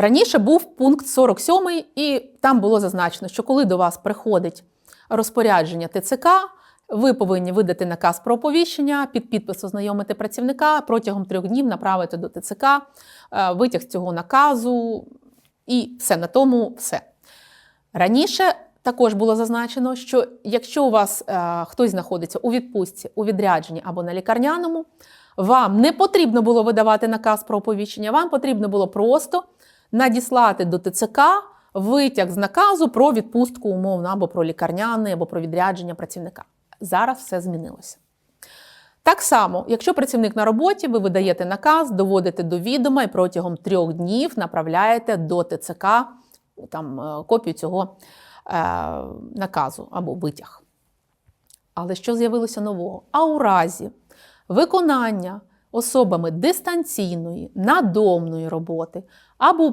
Раніше був пункт 47, і там було зазначено, що коли до вас приходить розпорядження ТЦК, ви повинні видати наказ про оповіщення, під підпис ознайомити працівника, протягом трьох днів направити до ТЦК, е, витяг цього наказу, і все на тому все. Раніше також було зазначено, що якщо у вас е, хтось знаходиться у відпустці, у відрядженні або на лікарняному, вам не потрібно було видавати наказ про оповіщення, вам потрібно було просто надіслати до ТЦК витяг з наказу про відпустку умовно або про лікарняний, або про відрядження працівника. Зараз все змінилося. Так само, якщо працівник на роботі, ви видаєте наказ, доводите до відома і протягом трьох днів направляєте до ТЦК там, е, копію цього е, наказу або витяг. Але що з'явилося нового? А у разі виконання особами дистанційної, надомної роботи або